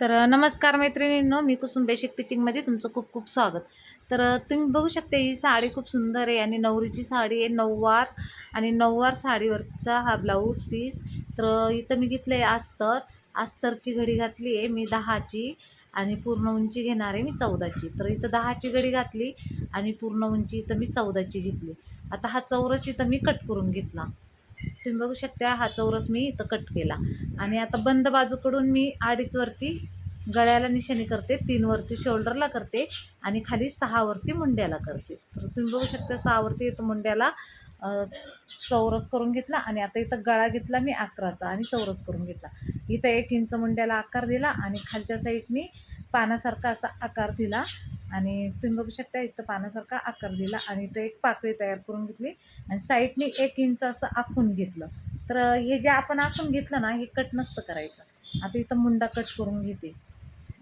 तर नमस्कार मैत्रिणींनो मी कुसुम बेसिक तुमचं खूप खूप स्वागत. तर तुम्ही बघू शकता ही साडी खूप सुंदर आहे आणि नवरीची साडी आहे नऊवार आणि नऊवार साडीवरचा हा ब्लाऊज पीस. तर इथं मी घेतलं आहे अस्तर. अस्तरची घडी घातली आहे मी दहाची आणि पूर्ण उंची घेणार आहे मी चौदाची. तर इथं दहाची घडी घातली आणि पूर्ण उंची इथं मी चौदाची घेतली. आता हा चौरस इथं मी कट करून घेतला. तुम्ही बघू शकता हा चौरस मी इथं कट केला. आणि आता बंद बाजूकडून मी अडीचवरती गळ्याला निशाणी करते तीनवरती शोल्डरला करते आणि खाली सहा वरती मुंड्याला करते. तर तुम्ही बघू शकता सहा वरती इथं मुंड्याला चौरस करून घेतला आणि आता इथं गळा घेतला मी अकराचा आणि चौरस करून घेतला. इथं एक इंच मुंड्याला आकार दिला आणि खालच्या साईडनी पानासारखा असा आकार दिला. आणि तुम्ही बघू शकता इथं पानासारखा आकार दिला आणि ते एक पाकळी तयार करून घेतली आणि साईडने एक इंच असं आखून घेतलं. तर हे जे आपण आखून घेतलं ना हे कट नसतं करायचं. आता इथं मुंडा कट करून घेते.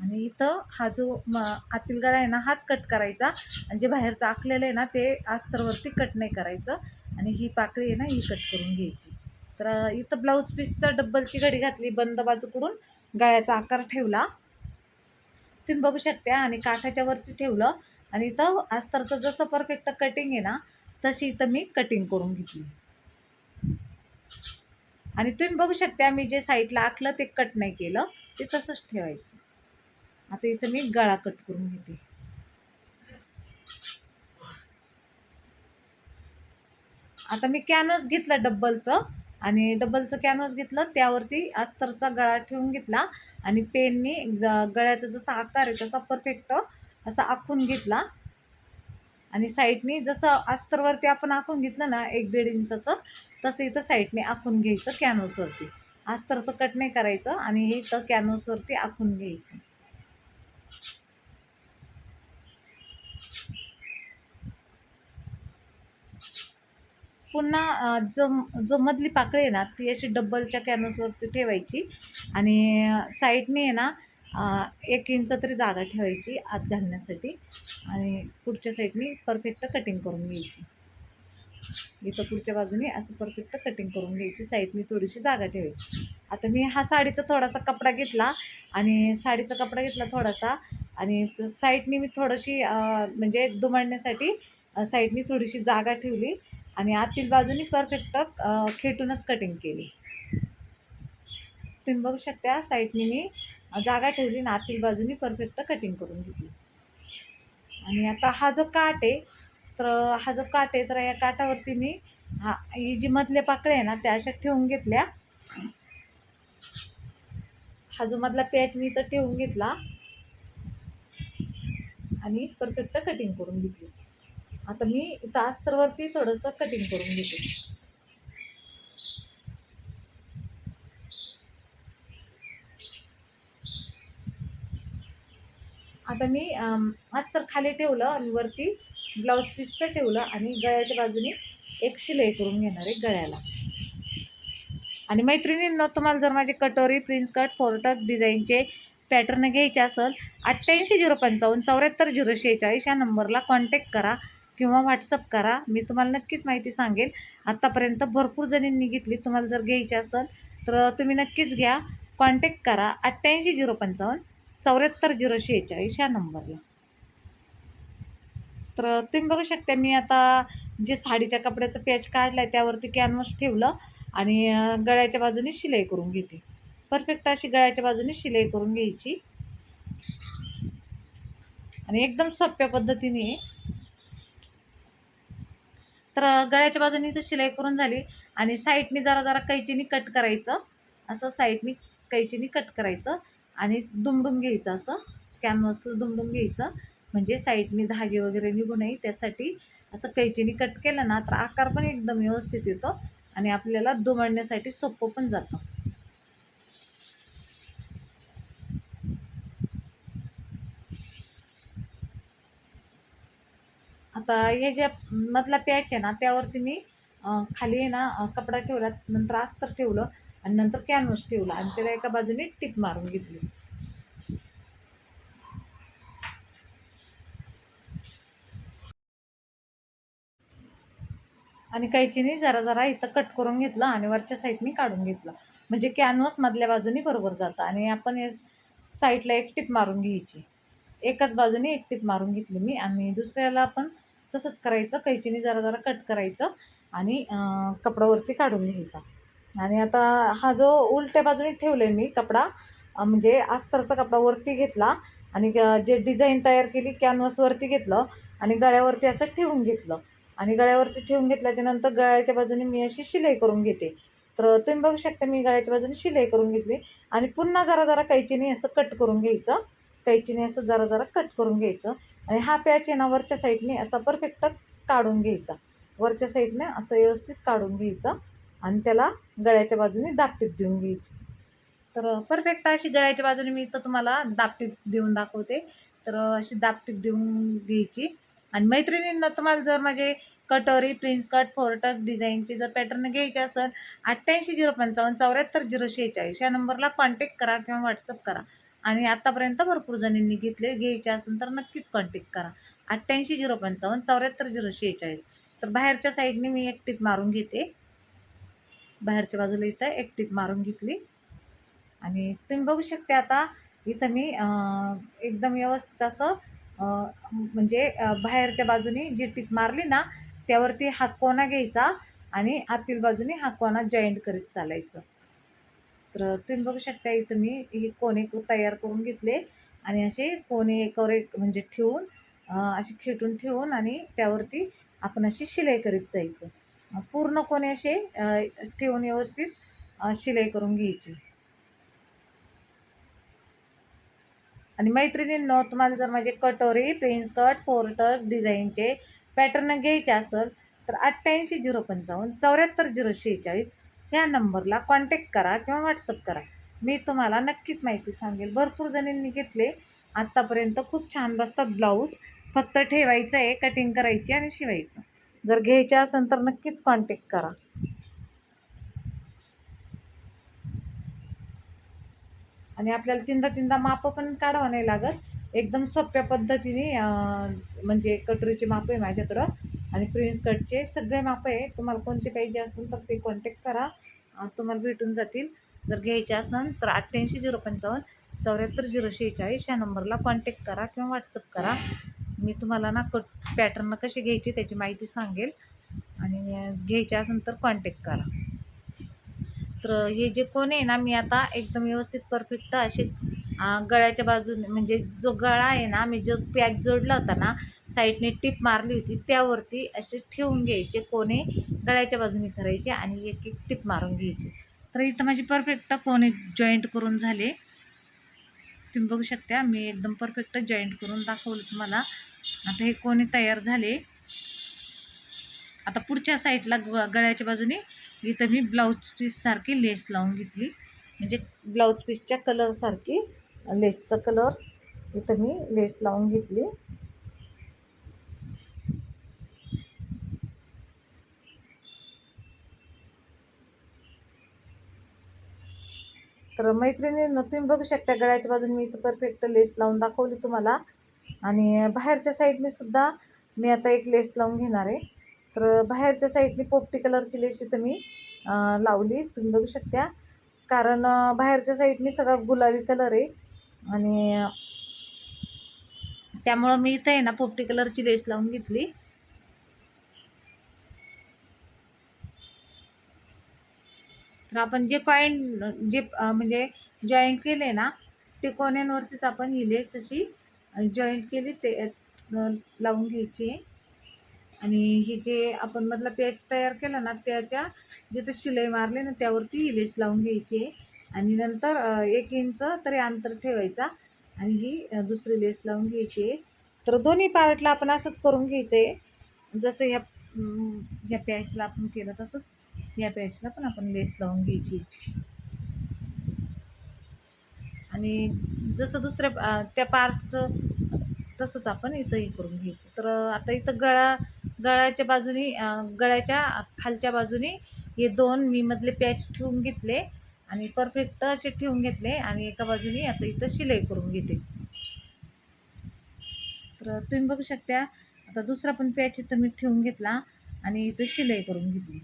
आणि इथं हा जो म आतील गळा आहे ना हाच कट करायचा. आणि जे बाहेरचं आखलेलं आहे ना ते अस्तरवरती कट नाही करायचं. आणि ही पाकळी आहे ना ही कट करून घ्यायची. तर इथं ब्लाऊज पीसचा डब्बलची घडी घातली बंद बाजूकडून गळ्याचा आकार ठेवला. तुम्ही बघू शकता. आणि काठाच्या वरती ठेवलं. आणि इथं अस्तरचं जसं परफेक्ट कटिंग आहे ना तशी इथं मी कटिंग करून घेतली. आणि तुम्ही बघू शकता मी जे साईडला आखलं ते कट नाही केलं. ते तसंच ठेवायचं. आता इथं मी गळा कट करून घेते. आता मी कॅनव्हस घेतलं डब्बलचं. आणि डबलचं कॅनव्हस घेतलं त्यावरती अस्तरचा गळा ठेवून घेतला आणि पेननी ज- गळ्याचा जसा आकार आहे तसा परफेक्ट असा आखून घेतला. आणि साईडनी जसं अस्तरवरती आपण आखून घेतलं ना एक दीड इंचाचं तसं इथं साईडने आखून घ्यायचं कॅनव्हसवरती अस्तरचं कट नाही करायचं आणि हे इथं कॅनव्हसवरती आखून घ्यायचं. पुन्हा जो जो मधली पाकळी आहे ना ती अशी डब्बलच्या कॅनव्हसवरती ठेवायची आणि साईडने आहे ना एक इंच तरी जागा ठेवायची आत घालण्यासाठी आणि पुढच्या साईडने परफेक्ट कटिंग करून घ्यायची. इथं पुढच्या बाजूने असं परफेक्ट कटिंग करून घ्यायची साईडने थोडीशी जागा ठेवायची. आता मी हा साडीचा थोडासा कपडा घेतला आणि साडीचा कपडा घेतला थोडासा आणि साईडने मी थोडीशी म्हणजे दुमडण्यासाठी साईडने थोडीशी जागा ठेवली आणि आतील बाजूनी परफेक्ट खेटूनच कटिंग केली. तुम्ही बघू शकता साईडने मी जागा ठेवली आणि आतील बाजूनी परफेक्ट कटिंग करून घेतली. आणि आता हा जो काट आहे तर हा जो काट आहे तर या काटावरती मी हा ही जी मधले पाकळे आहे ना त्या अशा ठेवून घेतल्या. हा जो मधला पॅच मी तर ठेवून घेतला. आणि परफेक्ट कटिंग करून घेतली. आता मी इथं अस्तरवरती थोडंसं कटिंग करून घेते. आता मी अस्तर खाली ठेवलं आणि वरती ब्लाऊज पीसचं ठेवलं आणि गळ्याच्या बाजूने एक शिलाई करून घेणार आहे गळ्याला. आणि मैत्रिणींनो तुम्हाला जर माझे कटोरी प्रिन्स कट फोरटक डिझाईनचे पॅटर्न घ्यायचे असेल अठ्ठ्याऐंशी झिरो पंचावन्न चौऱ्याहत्तर झिरो शेहेचाळीस या नंबरला कॉन्टॅक्ट करा. किंवा व्हॉट्सअप करा. मी तुम्हाला नक्कीच माहिती सांगेल आत्तापर्यंत भरपूर जणींनी घेतली. तुम्हाला जर घ्यायची असेल तर तुम्ही नक्कीच घ्या. कॉन्टॅक्ट करा. अठ्ठ्याऐंशी झिरो पंचावन्न चौऱ्याहत्तर झिरो शेहेचाळीस ह्या नंबरला. तर तुम्ही बघू शकता मी आता जे साडीच्या कपड्याचं पॅच काढलं आहे त्यावरती कॅनव्हस ठेवलं आणि गळ्याच्या बाजूने शिलाई करून घेते. परफेक्ट अशी गळ्याच्या बाजूने शिलाई करून घ्यायची. आणि एकदम सोप्या पद्धतीने आहे. तर गळ्याच्या बाजूने तर शिलाई करून झाली आणि साईडनी जरा जरा कैचीनी कट करायचं. असं साईडनी कैचीनी कट करायचं आणि दुमडून घ्यायचं असं. कॅनव्हसला दुमडून घ्यायचं. म्हणजे साईडनी धागे वगैरे निघू नये. त्यासाठी असं कैचीनी कट केलं ना तर आकार पण एकदम व्यवस्थित येतो आणि आपल्याला दुमडण्यासाठी सोपं पण जातं. आता हे जे मधला पॅच आहे ना त्यावरती मी खाली आहे ना कपडा ठेवला नंतर अस्तर ठेवलं आणि नंतर कॅनव्हस ठेवला आणि त्याला एका बाजूने टिप मारून घेतली. आणि कैचीने जरा जरा इथं कट करून घेतलं आणि वरच्या साईडने काढून घेतलं. म्हणजे कॅनव्हस मधल्या बाजूने बरोबर जातं आणि आपण हे साईडला एक टिप मारून घ्यायची. एकाच बाजूने एक टिप मारून घेतली मी आणि दुसऱ्याला आपण तसंच करायचं. कैचीने जरा जरा कट करायचं आणि कपड्यावरती कपडावरती काढून घ्यायचा. आणि आता हा जो उलट्या बाजूने ठेवले मी कपडा म्हणजे अस्तरचा कपडा वरती घेतला आणि जे डिझाईन तयार केली कॅनव्हासवरती घेतलं आणि गळ्यावरती असं ठेवून घेतलं. आणि गळ्यावरती ठेवून घेतल्याच्या नंतर गळ्याच्या बाजूने मी अशी शिलाई करून घेते. तर तुम्ही बघू शकता मी गळ्याच्या बाजूने शिलाई करून घेतली आणि पुन्हा जरा जरा कैचीने असं कट करून घ्यायचं. कैचीने असं जरा जरा कट करून घ्यायचं. आणि हा पॅच आहे ना वरच्या साईडने असा परफेक्ट काढून घ्यायचा. वरच्या साईडने असं व्यवस्थित काढून घ्यायचा आणि त्याला गळ्याच्या बाजूने दापटीप देऊन घ्यायची. तर परफेक्ट अशी गळ्याच्या बाजूने मी तर तुम्हाला दापटीप देऊन दाखवते. तर अशी दापटीप देऊन घ्यायची. आणि मैत्रिणींना तुम्हाला जर माझे कटोरी प्रिन्स कट फोरटक डिझाईनचे जर पॅटर्न घ्यायचे असेल अठ्ठ्याऐंशी झिरो पंचावन्न चौऱ्याहत्तर झिरो शेहेचाळीस या नंबरला कॉन्टॅक्ट करा किंवा व्हॉट्सअप करा. आणि आत्तापर्यंत भरपूर जणींनी घेतले. घ्यायचे असेल तर नक्कीच कॉन्टॅक्ट करा. अठ्ठ्याऐंशी झिरो पंचावन्न चौऱ्याहत्तर झिरो शेहेचाळीस. तर बाहेरच्या साईडने मी एक टीप मारून घेते. बाहेरच्या बाजूला इथं एक टीप मारून घेतली. आणि तुम्ही बघू शकते आता इथं मी एकदम व्यवस्थित असं म्हणजे बाहेरच्या बाजूने जी टीप मारली ना त्यावरती हा कोना घ्यायचा आणि आतील बाजूने हा कोना जॉईंट करीत चालायचं. तर तुम्ही बघू शकता इथं मी हे कोणे तयार करून घेतले आणि असे कोणे एकावर एक म्हणजे ठेवून असे खेटून ठेवून आणि त्यावरती आपण अशी शिलाई करीत जायचं. पूर्ण कोणे असे ठेवून व्यवस्थित शिलाई करून घ्यायची. आणि मैत्रिणींनो तुम्हाला जर माझे कटोरी प्रिन्स कट फोरटक डिझाईनचे पॅटर्न घ्यायचे असेल तर अठ्ठ्याऐंशी झिरो पंचावन्न चौऱ्याहत्तर झिरो शेहेचाळीस ह्या नंबरला कॉन्टॅक्ट करा किंवा व्हॉट्सअप करा. मी तुम्हाला नक्कीच माहिती सांगेल. भरपूर जणींनी घेतले. आत्तापर्यंत खूप छान बसतात ब्लाऊज. फक्त ठेवायचं आहे कटिंग करायची आणि शिवायचं. जर घ्यायचे असेल तर नक्कीच कॉन्टॅक्ट करा. आणि आपल्याला तीनदा तीनदा माप पण काढावं नाही लागत. एकदम सोप्या पद्धतीने म्हणजे कटोरीचे माप आहे माझ्याकडं. आणि प्रिन्स कटचे सगळे माप आहे तुम्हाला कोणते पाहिजे असेल तर ते कॉन्टॅक्ट करा. तुम्हाला भेटून जातील. जर घ्यायचे असेल तर अठ्ठ्याऐंशी झिरो पंचावन्न चौऱ्याहत्तर झिरो शेहेचाळीस ह्या नंबरला कॉन्टॅक्ट करा किंवा व्हॉट्सअप करा. मी तुम्हाला ना कट पॅटर्न कसे घ्यायचे त्याची माहिती सांगेल. आणि घ्यायचे असेल तर कॉन्टॅक्ट करा. तर हे जे कोण आहे ना मी आता एकदम व्यवस्थित परफेक्ट असे गळ्याच्या बाजूने म्हणजे जो गळा आहे ना मी जो पॅक जोडला होता ना साईडने टीप मारली होती त्यावरती असे ठेवून घ्यायचे कोणे गळ्याच्या बाजूने करायचे आणि एक एक टीप मारून घ्यायची. तर इथं माझी परफेक्ट कोणे जॉईंट करून झाले. तुम्ही बघू शकता मी एकदम परफेक्ट जॉईंट करून दाखवलं तुम्हाला. आता हे कोणी तयार झाले. आता पुढच्या साईडला ग गळ्याच्या बाजूने इथं मी ब्लाऊज पीससारखी लेस लावून घेतली. म्हणजे ब्लाऊज पीसच्या कलरसारखी लेसचा कलर इथं मी लेस लावून घेतली. तर मैत्रिणींनो तुम्ही बघू शकता गळ्याच्या बाजूने मी इथं परफेक्ट लेस लावून दाखवली तुम्हाला. आणि बाहेरच्या साईडने सुद्धा मी आता एक लेस लावून घेणार आहे. तर बाहेरच्या साईडने पोपटी कलरची लेस इथं मी लावली. तुम्ही बघू शकता. कारण बाहेरच्या साईडने सगळा गुलाबी कलर आहे. आणि त्यामुळं मी इथं आहे ना पोपटी कलरची लेस लावून घेतली. तर आपण जे पॉईंट जे म्हणजे जॉईंट केले ना ते कोण्यांवरतीच आपण ही लेस अशी जॉईंट केली ते लावून घ्यायची. आहे आणि हे जे आपण मधला पॅच तयार केला ना त्याच्या जिथं शिलाई मारली ना त्यावरती ही लेस लावून घ्यायची. आहे आणि नंतर एक इंच तरी अंतर ठेवायचा. आणि ही दुसरी लेस लावून घ्यायची आहे. तर दोन्ही पार्टला आपण असंच करून घ्यायचं आहे जसं ह्या ह्या पॅचला आपण केलं तसंच या पॅचला पण आपण लेस लावून घ्यायची. आणि जसं दुसऱ्या त्या पार्टचं तसंच आपण इथंही करून घ्यायचं. तर आता इथं गळा गळ्याच्या बाजूनी गळ्याच्या खालच्या बाजूने हे दोन मी मधले पॅच ठेवून घेतले. आणि परफेक्ट असे ठेवून घेतले आणि एका बाजूने आता इथं शिलाई करून घेते. तर तुम्ही बघू शकता आता दुसरा पण पॅच इथं मी ठेवून घेतला आणि इथं शिलाई करून घेतली.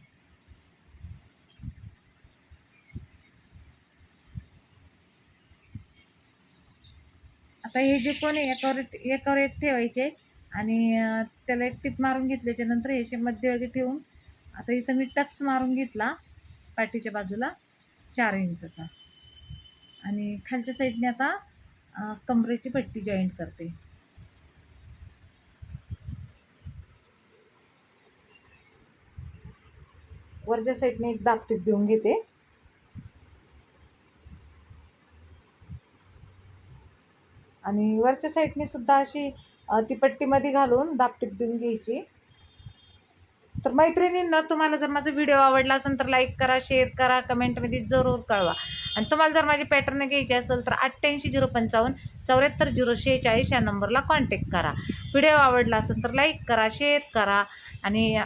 आता हे जे कोण आहे एकावर एकावर एक ठेवायचे आणि त्याला एक टिप मारून घेतल्याच्या नंतर हे असे मध्यभागी ठेवून आता इथं मी टक्स मारून घेतला पाठीच्या बाजूला. चार इंचचा. आणि खालच्या साईडने आता कमरेची पट्टी जॉईंट करते. वरच्या साईडने एक दापटीप देऊन घेते. आणि वरच्या साईडने सुद्धा अशी ती पट्टीमध्ये घालून दापटीप देऊन घ्यायची. तर मैत्रिणींना तुम्हाला जर माझा व्हिडिओ आवडला असेल तर लाईक करा शेअर करा कमेंटमध्ये जरूर कळवा. आणि तुम्हाला जर माझी पॅटर्न घ्यायची असेल तर अठ्ठ्याऐंशी झिरो पंचावन्न चौऱ्याहत्तर झिरो शेहेचाळीस या नंबरला कॉन्टॅक्ट करा. व्हिडिओ आवडला असेल तर लाईक करा शेअर करा आणि